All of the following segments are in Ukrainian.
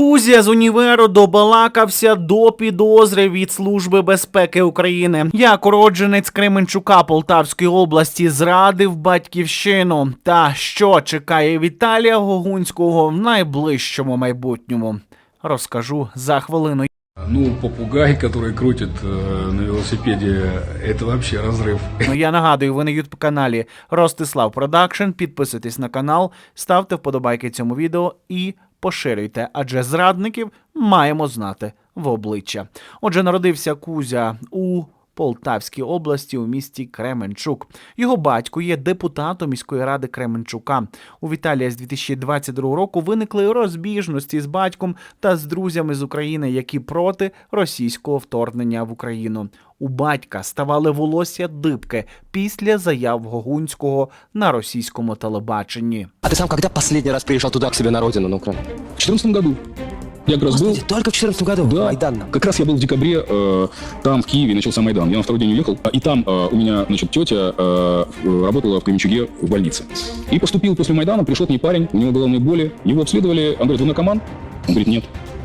Кузя з універу добалакався до підозри від Служби безпеки України. Як уродженець Кременчука Полтавської області зрадив батьківщину. Та що чекає Віталія Гогунського в найближчому майбутньому? Розкажу за хвилину. Ну, попугай, который крутит э, на велосипеде, это вообще разрыв. Ну, Я нагадую, ви на ютуб каналі Ростислав Продакшн. Підписуйтесь на канал, ставте вподобайки цьому відео і поширюйте, адже зрадників маємо знати в обличчя. Отже, народився Кузя у Полтавській області у місті Кременчук. Його батько є депутатом міської ради Кременчука. У Віталія з 2022 року виникли розбіжності з батьком та з друзями з України, які проти російського вторгнення в Україну. У батька ставали волосся дибки після заяв Гогунського на російському телебаченні. А ты сам когда последний раз приезжал туда, к себе на родину, на Украину? В 2014 году я как раз был. Господи, только в 14 году? Да, Майдан как раз я был в декабре, э, там, в Киеве, начался Майдан. Я на второй день уехал, и там э, у меня, значит, тетя э, работала в Кременчуге в больнице. И поступил после Майдана, пришел к ней парень, у него головные боли, его обследовали, он говорит, вы наркоман? Он говорит, нет.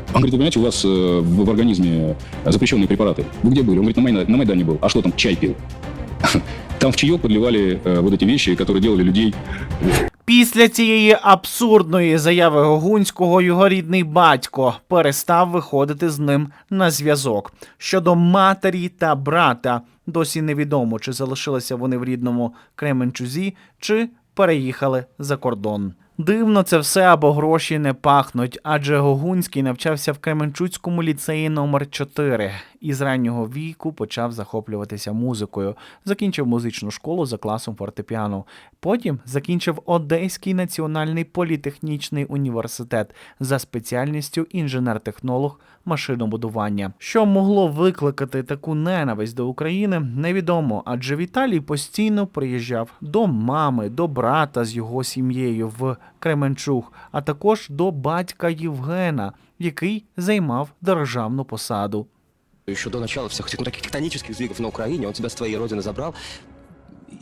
Он говорит, вы понимаете, у вас э, в, в организме запрещенные препараты. Вы где были? Он говорит, на, Майна- на Майдане был. А что там, чай пил? Там в чаек подливали э, вот эти вещи, которые делали людей Після цієї абсурдної заяви Гогунського його рідний батько перестав виходити з ним на зв'язок. Щодо матері та брата, досі невідомо, чи залишилися вони в рідному Кременчузі, чи переїхали за кордон. Дивно це все або гроші не пахнуть, адже Гогунський навчався в Кременчуцькому ліцеї номер 4 і з раннього віку почав захоплюватися музикою. Закінчив музичну школу за класом фортепіано. Потім закінчив Одеський національний політехнічний університет за спеціальністю інженер-технолог машинобудування. Що могло викликати таку ненависть до України, невідомо, адже Віталій постійно приїжджав до мами, до брата з його сім'єю в Кременчуг, а також до батька Євгена, який займав державну посаду. Еще до начала всех ну, таких тектонических сдвигов на Украине он тебя с твоей родины забрал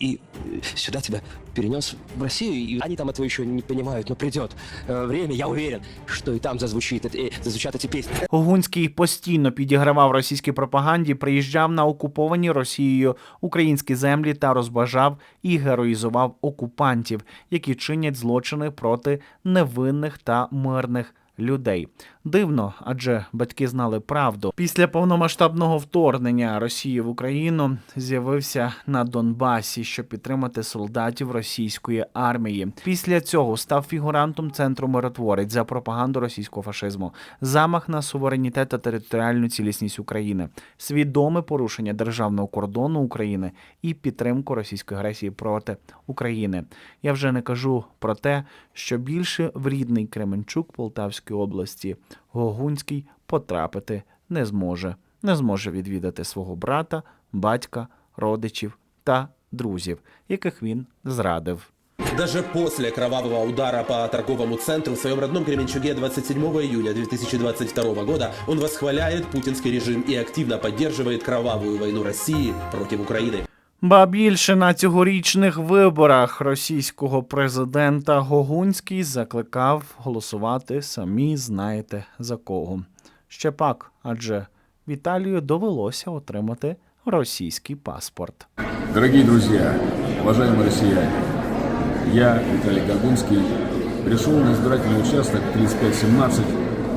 и э, сюда тебя перенес в Россию. И они там этого еще не понимают, но придет э, время, я уверен, что и там зазвучит, эти- э, зазвучат эти песни. Гогунський постійно підігравав російській пропаганді, приїжджав на окуповані Росією українські землі та розбажав і героїзував окупантів, які чинять злочини проти невинних та мирних. Людей дивно, адже батьки знали правду. Після повномасштабного вторгнення Росії в Україну з'явився на Донбасі, щоб підтримати солдатів російської армії. Після цього став фігурантом центру миротворець за пропаганду російського фашизму, замах на суверенітет та територіальну цілісність України, свідоме порушення державного кордону України і підтримку російської агресії проти України. Я вже не кажу про те, що більше в рідний Кременчук Полтавської області Гогунський потрапити не зможе, не зможе відвідати свого брата, батька, родичів та друзів, яких він зрадив. Даже после кровавого удара по торговому центру в своем родном Кременчуге 27 июля 2022 года он восхваляет путинский режим и активно поддерживает кровавую войну России против Украины. Ба більше на цьогорічних виборах російського президента Гогунський закликав голосувати самі знаєте за кого. Ще пак, адже Віталію довелося отримати російський паспорт. Дорогие друзья, уважаемые россияне, я, Виталий Гагунский, пришел на избирательный участок 3517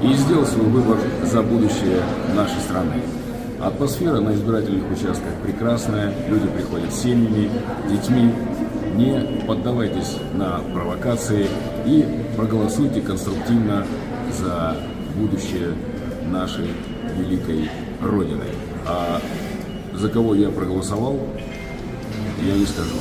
и сделал свой выбор за будущее нашей страны. Атмосфера на избирательных участках прекрасная, люди приходят с семьями, детьми. Не поддавайтесь на провокации и проголосуйте конструктивно за будущее нашей великой Родины. А за кого я проголосовал, я не скажу.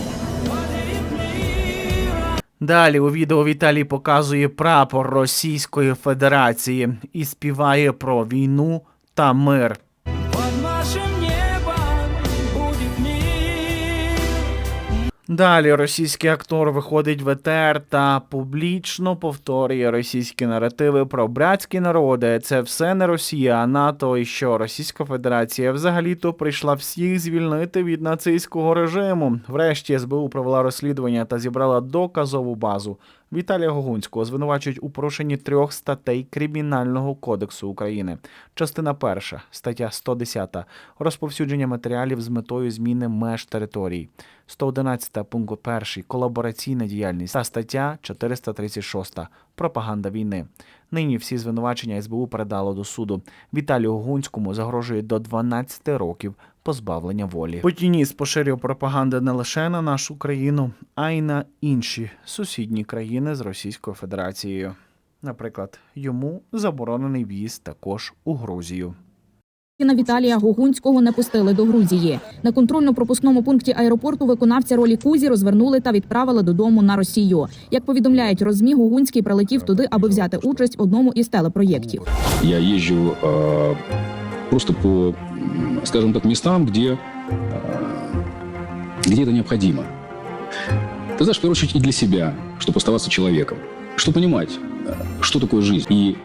Далі у відео Віталій показує прапор Російської Федерації і співає про війну та мир. Далі російський актор виходить в ЕТР та публічно повторює російські наративи про братські народи. Це все не Росія, а НАТО, і що Російська Федерація взагалі-то прийшла всіх звільнити від нацистського режиму. Врешті СБУ провела розслідування та зібрала доказову базу. Віталія Гогунського звинувачують у порушенні трьох статей Кримінального кодексу України. Частина перша, стаття 110 розповсюдження матеріалів з метою зміни меж територій. 111 пункт 1 колабораційна діяльність та стаття 436 пропаганда війни. Нині всі звинувачення СБУ передало до суду. Віталію Гогунському загрожує до 12 років позбавлення волі. Путініст поширює пропаганду не лише на нашу країну, а й на інші сусідні країни з Російською Федерацією. Наприклад, йому заборонений в'їзд також у Грузію. На Віталія Гогунського не пустили до Грузії. На контрольно-пропускному пункті аеропорту виконавця ролі Кузі розвернули та відправили додому на Росію. Як повідомляють розмі, Гогунський прилетів туди, аби взяти участь в одному із телепроєктів. Я езжу э, просто по, скажем так, местам, где, э, где это необходимо. Ты знаешь, в первую очередь и для себя, чтобы оставаться человеком. Чтобы понимать, э, что такое жизнь. И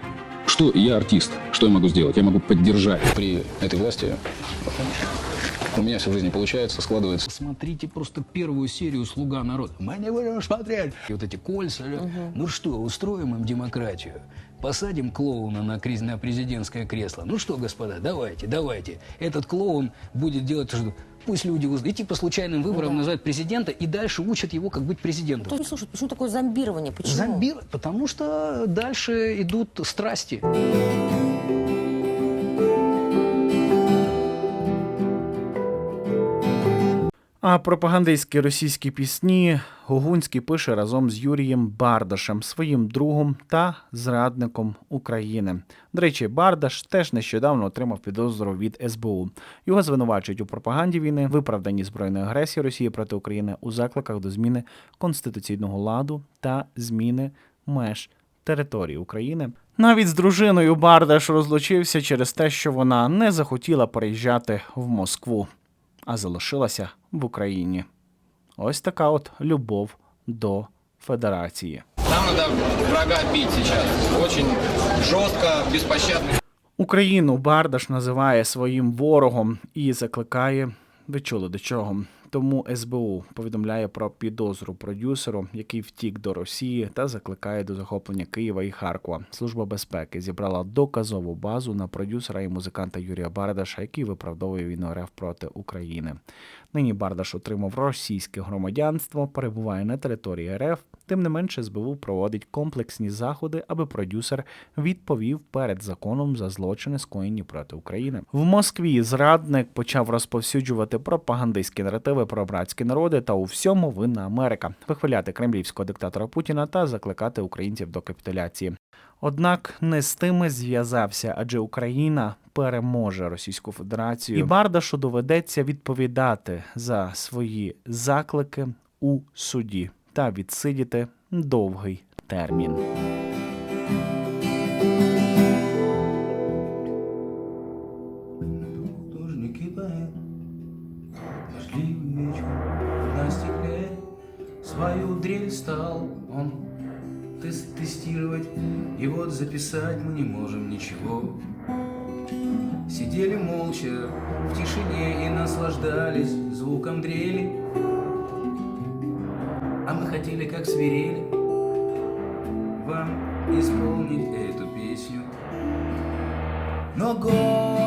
что я артист, что я могу сделать? Я могу поддержать. При этой власти у меня все в жизни получается, складывается. Смотрите просто первую серию «Слуга народа». Мы не будем смотреть. И вот эти кольца. Ну что, устроим им демократию? Посадим клоуна на, криз- на президентское кресло. Ну что, господа, давайте, давайте. Этот клоун будет делать то, что... Пусть люди узнают. И типа случайным выбором называют президента и дальше учат его, как быть президентом. Ну, слушай, почему такое зомбирование? Почему? Зомбир, потому что дальше идут страсти. А пропагандистські російські пісні Гогунський пише разом з Юрієм Бардашем, своїм другом та зрадником України. До речі, Бардаш теж нещодавно отримав підозру від СБУ. Його звинувачують у пропаганді війни, виправданні збройної агресії Росії проти України у закликах до зміни конституційного ладу та зміни меж території України. Навіть з дружиною Бардаш розлучився через те, що вона не захотіла переїжджати в Москву а залишилася в Україні. Ось така от любов до федерації. Нам треба врага бити зараз. Очень жорстко, безпощадно. Україну Бардаш називає своїм ворогом і закликає. Ви чули до чого? Тому СБУ повідомляє про підозру продюсеру, який втік до Росії та закликає до захоплення Києва і Харкова. Служба безпеки зібрала доказову базу на продюсера і музиканта Юрія Бардаша, який виправдовує війну РФ проти України. Нині Бардаш отримав російське громадянство, перебуває на території РФ. Тим не менше, СБУ проводить комплексні заходи, аби продюсер відповів перед законом за злочини, скоєні проти України. В Москві зрадник почав розповсюджувати пропагандистські наративи про братські народи та у всьому винна Америка, вихваляти кремлівського диктатора Путіна та закликати українців до капітуляції. Однак не з тими зв'язався, адже Україна переможе Російську Федерацію, і Бардашу доведеться відповідати за свої заклики у суді та відсидіти довгий термін. Стал он тес- тестировать И вот записать мы не можем ничего. Сидели молча в тишине и наслаждались звуком дрели. А мы хотели, как свирели Вам исполнить эту песню. Но год